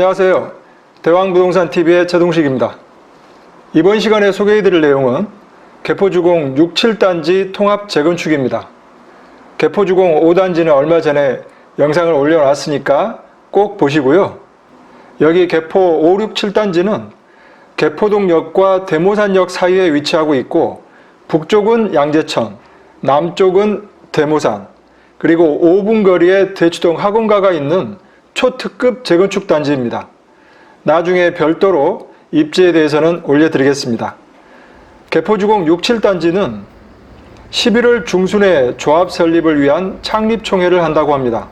안녕하세요. 대왕부동산TV의 최동식입니다. 이번 시간에 소개해드릴 내용은 개포주공 6, 7단지 통합 재건축입니다. 개포주공 5단지는 얼마 전에 영상을 올려놨으니까 꼭 보시고요. 여기 개포 5, 6, 7단지는 개포동역과 대모산역 사이에 위치하고 있고 북쪽은 양재천, 남쪽은 대모산, 그리고 5분 거리에 대추동 학원가가 있는 초특급 재건축 단지입니다. 나중에 별도로 입지에 대해서는 올려드리겠습니다. 개포주공 6, 7단지는 11월 중순에 조합 설립을 위한 창립 총회를 한다고 합니다.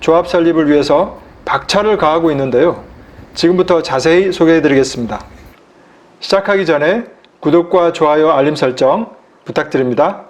조합 설립을 위해서 박차를 가하고 있는데요. 지금부터 자세히 소개해 드리겠습니다. 시작하기 전에 구독과 좋아요, 알림 설정 부탁드립니다.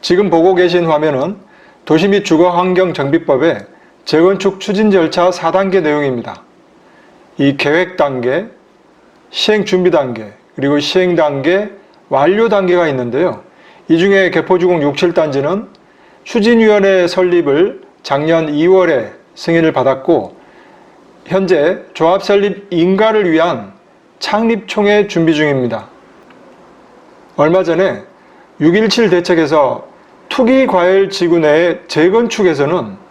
지금 보고 계신 화면은 도시 및 주거 환경 정비법의 재건축 추진 절차 4단계 내용입니다. 이 계획 단계, 시행 준비 단계, 그리고 시행 단계, 완료 단계가 있는데요. 이 중에 개포주공 6, 7단지는 추진위원회 설립을 작년 2월에 승인을 받았고, 현재 조합 설립 인가를 위한 창립총회 준비 중입니다. 얼마 전에 6.17 대책에서 투기과열 지구 내의 재건축에서는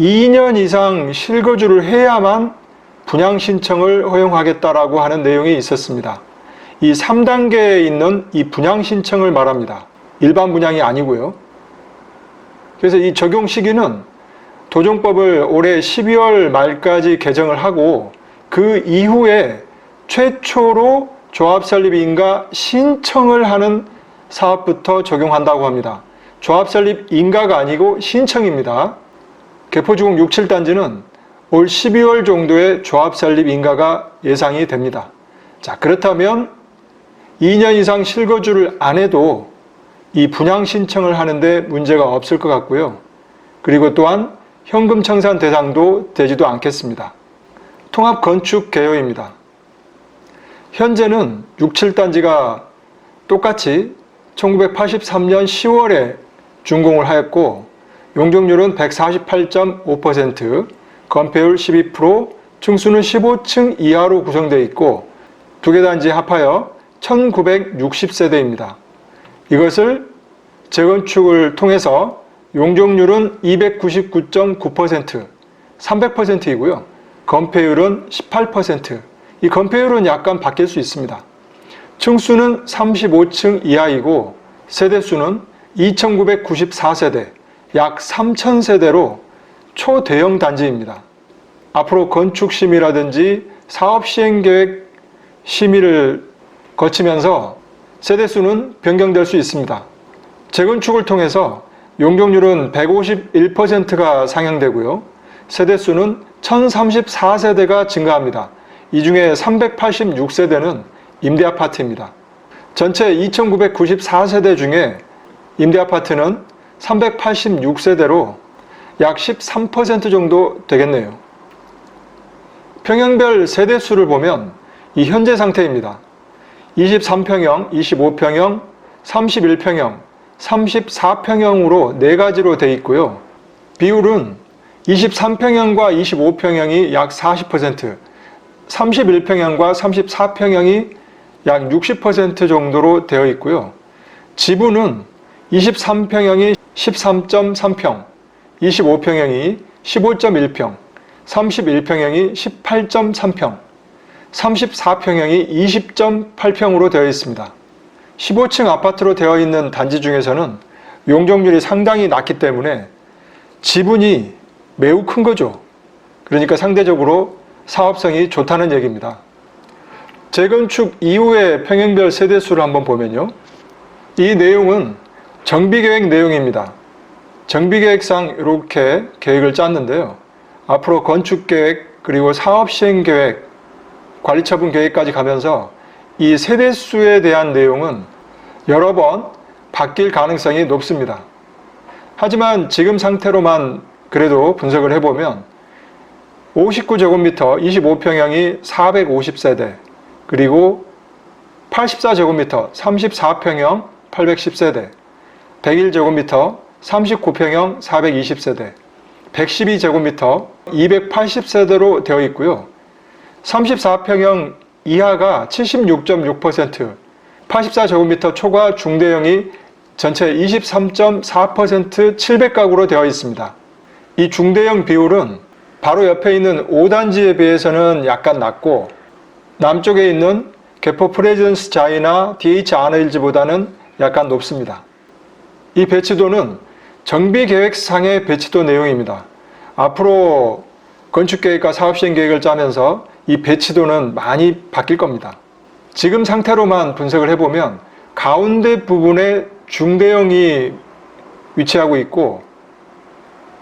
2년 이상 실거주를 해야만 분양 신청을 허용하겠다라고 하는 내용이 있었습니다. 이 3단계에 있는 이 분양 신청을 말합니다. 일반 분양이 아니고요. 그래서 이 적용 시기는 도정법을 올해 12월 말까지 개정을 하고 그 이후에 최초로 조합 설립 인가 신청을 하는 사업부터 적용한다고 합니다. 조합 설립 인가가 아니고 신청입니다. 개포주공 6, 7단지는 올 12월 정도에 조합 설립 인가가 예상이 됩니다. 자, 그렇다면 2년 이상 실거주를 안 해도 이 분양 신청을 하는데 문제가 없을 것 같고요. 그리고 또한 현금 청산 대상도 되지도 않겠습니다. 통합 건축 개요입니다. 현재는 6, 7단지가 똑같이 1983년 10월에 준공을 하였고 용적률은 148.5%, 건폐율 12%, 층수는 15층 이하로 구성되어 있고 두 개 단지 합하여 1960세대입니다. 이것을 재건축을 통해서 용적률은 299.9%, 300%이고요. 건폐율은 18%. 이 건폐율은 약간 바뀔 수 있습니다. 층수는 35층 이하이고 세대수는 2994세대, 약 3000세대로 초대형 단지입니다. 앞으로 건축 심의라든지 사업 시행 계획 심의를 거치면서 세대 수는 변경될 수 있습니다. 재건축을 통해서 용적률은 151%가 상향되고요. 세대 수는 1034세대가 증가합니다. 이 중에 386세대는 임대 아파트입니다. 전체 2994세대 중에 임대 아파트는 386세대로 약 13% 정도 되겠네요. 평형별 세대 수를 보면 이 현재 상태입니다. 23평형, 25평형, 31평형, 34평형으로 네 가지로 되어 있고요. 비율은 23평형과 25평형이 약 40%, 31평형과 34평형이 약 60% 정도로 되어 있고요. 지분은 23평형이 13.3평, 25평형이 15.1평, 31평형이 18.3평, 34평형이 20.8평으로 되어 있습니다. 15층 아파트로 되어 있는 단지 중에서는 용적률이 상당히 낮기 때문에 지분이 매우 큰 거죠. 그러니까 상대적으로 사업성이 좋다는 얘기입니다. 재건축 이후의 평형별 세대수를 한번 보면요. 이 내용은 정비계획 내용입니다. 정비계획상 이렇게 계획을 짰는데요. 앞으로 건축계획 그리고 사업시행계획 관리처분 계획까지 가면서 이 세대수에 대한 내용은 여러 번 바뀔 가능성이 높습니다. 하지만 지금 상태로만 그래도 분석을 해보면 59제곱미터 25평형이 450세대 그리고 84제곱미터 34평형 810세대 101제곱미터 39평형 420세대 112제곱미터 280세대로 되어 있고요. 34평형 이하가 76.6%, 84제곱미터 초과 중대형이 전체 23.4% 700가구로 되어 있습니다. 이 중대형 비율은 바로 옆에 있는 5단지에 비해서는 약간 낮고 남쪽에 있는 개포 프레젠스 자이나 DH 아너힐즈보다는 약간 높습니다. 이 배치도는 정비 계획상의 배치도 내용입니다. 앞으로 건축 계획과 사업 시행 계획을 짜면서 이 배치도는 많이 바뀔 겁니다. 지금 상태로만 분석을 해보면 가운데 부분에 중대형이 위치하고 있고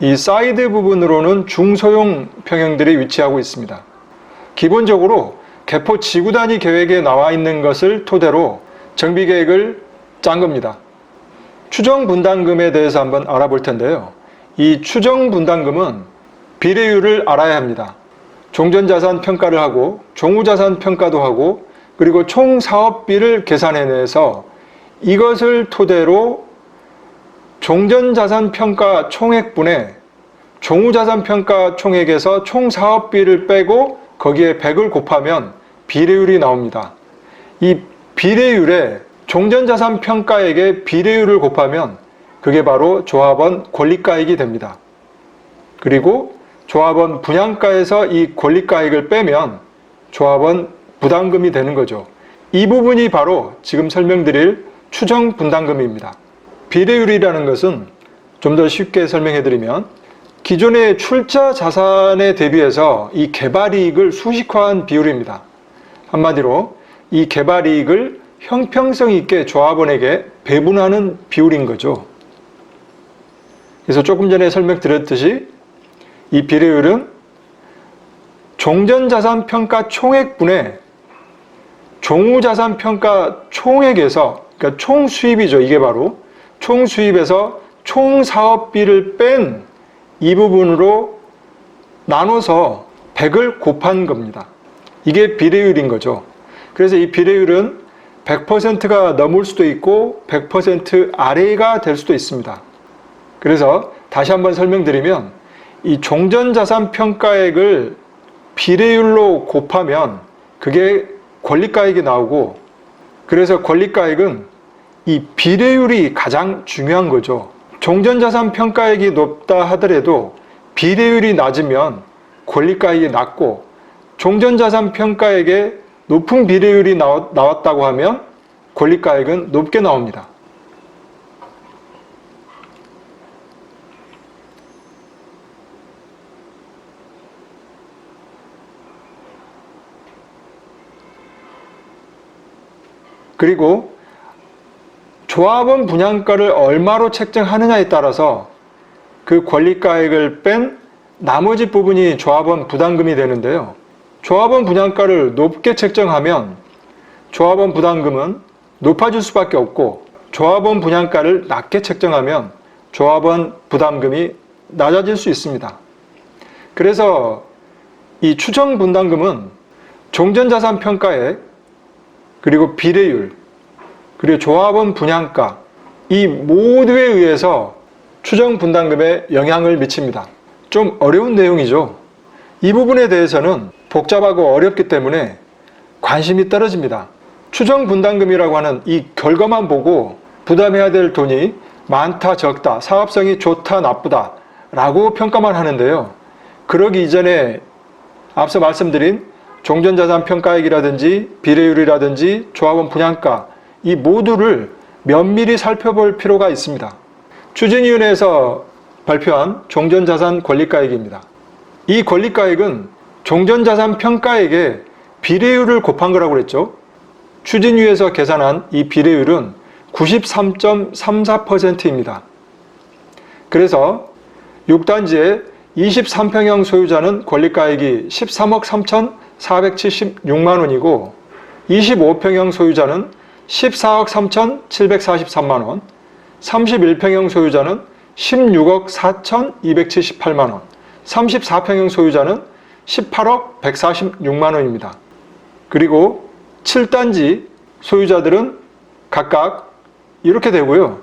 이 사이드 부분으로는 중소형 평형들이 위치하고 있습니다. 기본적으로 개포 지구 단위 계획에 나와 있는 것을 토대로 정비 계획을 짠 겁니다. 추정 분담금에 대해서 한번 알아볼 텐데요. 이 추정 분담금은 비례율을 알아야 합니다. 종전자산 평가를 하고 종후자산 평가도 하고 그리고 총 사업비를 계산해내서 이것을 토대로 종전자산 평가 총액분에 종후자산 평가 총액에서 총 사업비를 빼고 거기에 100을 곱하면 비례율이 나옵니다. 이 비례율에 종전자산 평가액의 비례율을 곱하면 그게 바로 조합원 권리가액이 됩니다. 그리고 조합원 분양가에서 이 권리가액을 빼면 조합원 부담금이 되는 거죠. 이 부분이 바로 지금 설명드릴 추정 분담금입니다. 비례율이라는 것은 좀 더 쉽게 설명해 드리면 기존의 출자 자산에 대비해서 이 개발 이익을 수식화한 비율입니다. 한마디로 이 개발 이익을 형평성 있게 조합원에게 배분하는 비율인 거죠. 그래서 조금 전에 설명드렸듯이 이 비례율은 종전자산 평가 총액분의 종후자산 평가 총액에서 그러니까 총 수입이죠. 이게 바로 총 수입에서 총 사업비를 뺀 이 부분으로 나눠서 100을 곱한 겁니다. 이게 비례율인 거죠. 그래서 이 비례율은 100%가 넘을 수도 있고 100% 아래가 될 수도 있습니다. 그래서 다시 한번 설명드리면 이 종전자산 평가액을 비례율로 곱하면 그게 권리가액이 나오고 그래서 권리가액은 이 비례율이 가장 중요한 거죠. 종전자산 평가액이 높다 하더라도 비례율이 낮으면 권리가액이 낮고 종전자산 평가액에 높은 비례율이 나왔다고 하면 권리가액은 높게 나옵니다. 그리고 조합원 분양가를 얼마로 책정하느냐에 따라서 그 권리가액을 뺀 나머지 부분이 조합원 부담금이 되는데요. 조합원 분양가를 높게 책정하면 조합원 부담금은 높아질 수밖에 없고 조합원 분양가를 낮게 책정하면 조합원 부담금이 낮아질 수 있습니다. 그래서 이 추정 분담금은 종전자산 평가액 그리고 비례율 그리고 조합원 분양가 이 모두에 의해서 추정 분담금에 영향을 미칩니다. 좀 어려운 내용이죠. 이 부분에 대해서는 복잡하고 어렵기 때문에 관심이 떨어집니다. 추정 분담금이라고 하는 이 결과만 보고 부담해야 될 돈이 많다, 적다, 사업성이 좋다, 나쁘다 라고 평가만 하는데요. 그러기 이전에 앞서 말씀드린 종전자산 평가액이라든지 비례율이라든지 조합원 분양가 이 모두를 면밀히 살펴볼 필요가 있습니다. 추진위원회에서 발표한 종전자산 권리가액입니다. 이 권리가액은 종전자산 평가액에 비례율을 곱한 거라고 그랬죠. 추진위에서 계산한 이 비례율은 93.34%입니다. 그래서 6단지의 23평형 소유자는 권리가액이 13억 3,476만 원이고 25평형 소유자는 14억 3,743만 원, 31평형 소유자는 16억 4,278만 원, 34평형 소유자는 18억 146만 원입니다. 그리고 7단지 소유자들은 각각 이렇게 되고요.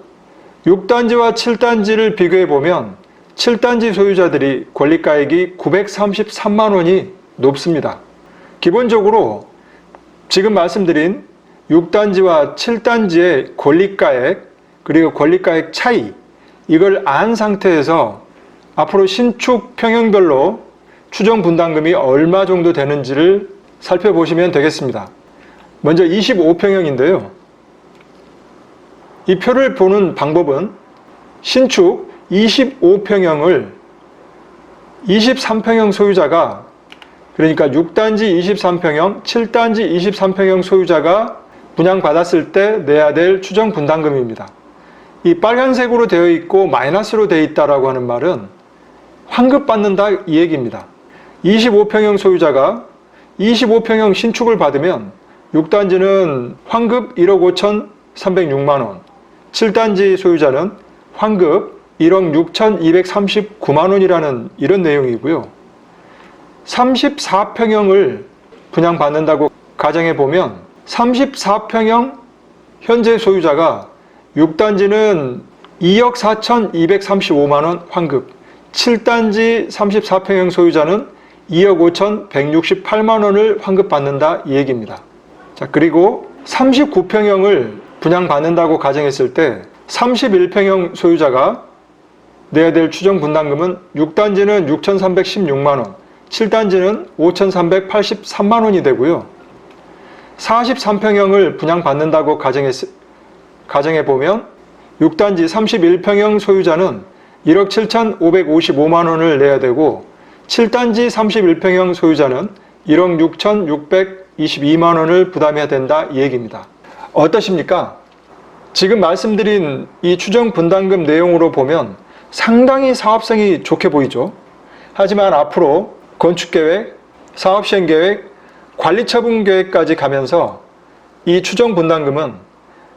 6단지와 7단지를 비교해 보면 7단지 소유자들이 권리가액이 933만 원이 높습니다. 기본적으로 지금 말씀드린 6단지와 7단지의 권리가액 그리고 권리가액 차이 이걸 안 상태에서 앞으로 신축 평형별로 추정 분담금이 얼마 정도 되는지를 살펴보시면 되겠습니다. 먼저 25평형인데요. 이 표를 보는 방법은 신축 25평형을 23평형 소유자가 그러니까 6단지 23평형, 7단지 23평형 소유자가 분양받았을 때 내야 될 추정 분담금입니다. 이 빨간색으로 되어 있고 마이너스로 되어 있다라고 하는 말은 환급 받는다 이 얘기입니다. 25평형 소유자가 25평형 신축을 받으면 6단지는 환급 1억 5천 306만 원, 7단지 소유자는 환급 1억 6천239만 원이라는 이런 내용이고요. 34평형을 분양받는다고 가정해 보면 34평형 현재 소유자가 6단지는 2억 4천235만 원 환급, 7단지 34평형 소유자는 2억 5천 168만 원을 환급받는다 이 얘기입니다. 자, 그리고 39평형을 분양받는다고 가정했을 때 31평형 소유자가 내야 될 추정 분담금은 6단지는 6,316만 원, 7단지는 5,383만 원이 되고요. 43평형을 분양받는다고 가정했, 가정해 보면 6단지 31평형 소유자는 1억 7,555만 원을 내야 되고 7단지 31평형 소유자는 1억 6,622만 원을 부담해야 된다 이 얘기입니다. 어떠십니까? 지금 말씀드린 이 추정 분담금 내용으로 보면 상당히 사업성이 좋게 보이죠. 하지만 앞으로 건축계획, 사업시행계획, 관리처분계획까지 가면서 이 추정 분담금은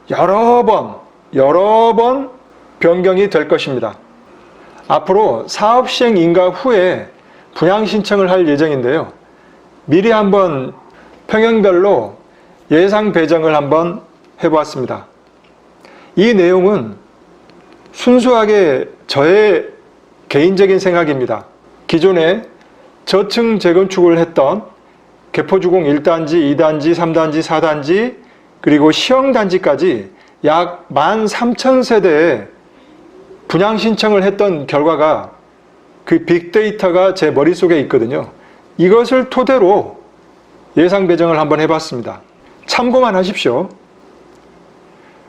여러 번, 여러 번 변경이 될 것입니다. 앞으로 사업 시행 인가 후에 분양 신청을 할 예정인데요. 미리 한번 평형별로 예상 배정을 한번 해보았습니다. 이 내용은 순수하게 저의 개인적인 생각입니다. 기존에 저층 재건축을 했던 개포주공 1단지, 2단지, 3단지, 4단지, 그리고 시형단지까지 약 13,000세대의 분양 신청을 했던 결과가 그 빅데이터가 제 머릿속에 있거든요. 이것을 토대로 예상 배정을 한번 해봤습니다. 참고만 하십시오.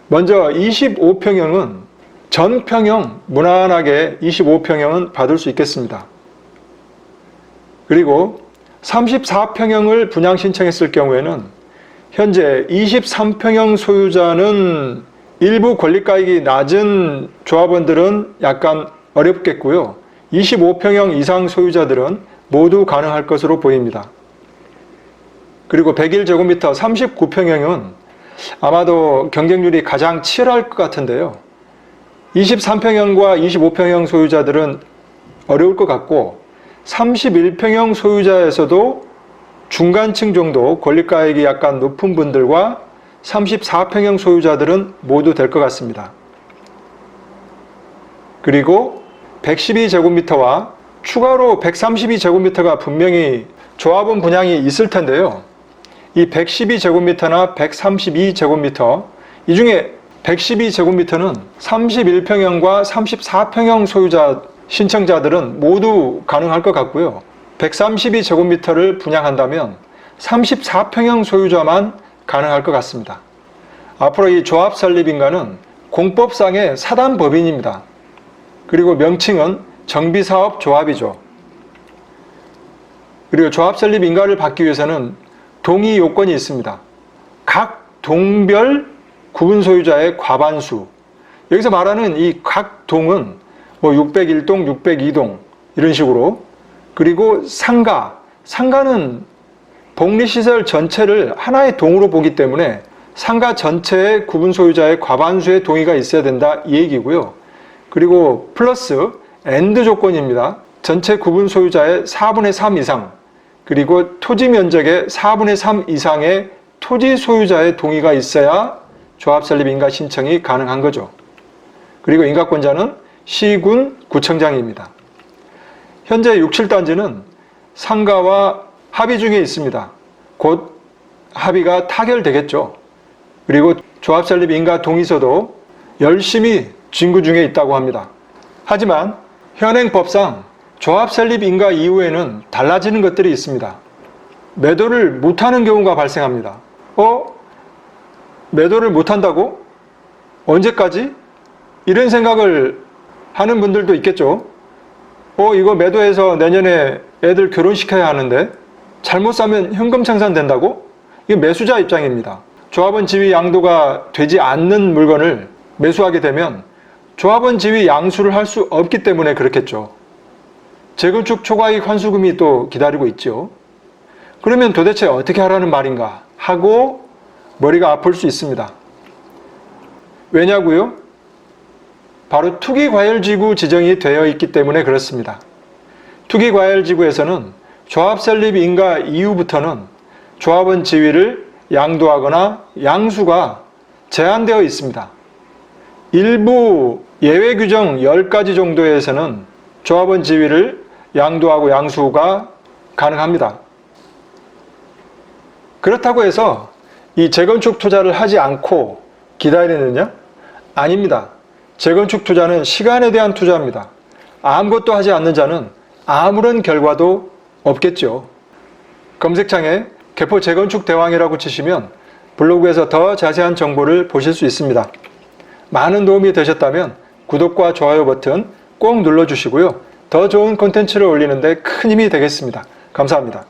먼저 25평형은 전평형 무난하게 25평형은 받을 수 있겠습니다. 그리고 34평형을 분양 신청했을 경우에는 현재 23평형 소유자는 일부 권리가액이 낮은 조합원들은 약간 어렵겠고요. 25평형 이상 소유자들은 모두 가능할 것으로 보입니다. 그리고 101제곱미터 39평형은 아마도 경쟁률이 가장 치열할 것 같은데요. 23평형과 25평형 소유자들은 어려울 것 같고 31평형 소유자에서도 중간층 정도 권리가액이 약간 높은 분들과 34평형 소유자들은 모두 될 것 같습니다. 그리고 112제곱미터와 추가로 132제곱미터가 분명히 조합원 분양이 있을 텐데요. 이 112제곱미터나 132제곱미터 이 중에 112제곱미터는 31평형과 34평형 소유자 신청자들은 모두 가능할 것 같고요. 132제곱미터를 분양한다면 34평형 소유자만 가능할 것 같습니다. 앞으로 이 조합 설립인가는 공법상의 사단법인입니다. 그리고 명칭은 정비사업 조합이죠. 그리고 조합 설립 인가를 받기 위해서는 동의 요건이 있습니다. 각 동별 구분 소유자의 과반수. 여기서 말하는 이 각 동은 뭐 601동, 602동 이런 식으로 그리고 상가. 상가는 복리시설 전체를 하나의 동으로 보기 때문에 상가 전체의 구분 소유자의 과반수의 동의가 있어야 된다 이 얘기고요. 그리고 플러스 엔드 조건입니다. 전체 구분 소유자의 4분의 3 이상 그리고 토지 면적의 4분의 3 이상의 토지 소유자의 동의가 있어야 조합 설립 인가 신청이 가능한 거죠. 그리고 인가권자는 시군 구청장입니다. 현재 6, 7단지는 상가와 합의 중에 있습니다. 곧 합의가 타결되겠죠. 그리고 조합 설립 인가 동의서도 열심히 진구 중에 있다고 합니다. 하지만 현행법상 조합 설립 인가 이후에는 달라지는 것들이 있습니다. 매도를 못하는 경우가 발생합니다. 어? 매도를 못한다고? 언제까지? 이런 생각을 하는 분들도 있겠죠. 어, 이거 매도해서 내년에 애들 결혼시켜야 하는데 잘못 사면 현금 청산된다고? 이게 매수자 입장입니다. 조합원 지위 양도가 되지 않는 물건을 매수하게 되면 조합원 지위 양수를 할 수 없기 때문에 그렇겠죠. 재건축 초과이익 환수금이 또 기다리고 있죠. 그러면 도대체 어떻게 하라는 말인가 하고 머리가 아플 수 있습니다. 왜냐고요? 바로 투기과열지구 지정이 되어 있기 때문에 그렇습니다. 투기과열지구에서는 조합 설립 인가 이후부터는 조합원 지위를 양도하거나 양수가 제한되어 있습니다. 일부 예외 규정 10가지 정도에서는 조합원 지위를 양도하고 양수가 가능합니다. 그렇다고 해서 이 재건축 투자를 하지 않고 기다리느냐? 아닙니다. 재건축 투자는 시간에 대한 투자입니다. 아무것도 하지 않는 자는 아무런 결과도 없겠죠. 검색창에 개포 재건축 대왕이라고 치시면 블로그에서 더 자세한 정보를 보실 수 있습니다. 많은 도움이 되셨다면 구독과 좋아요 버튼 꼭 눌러주시고요. 더 좋은 콘텐츠를 올리는데 큰 힘이 되겠습니다. 감사합니다.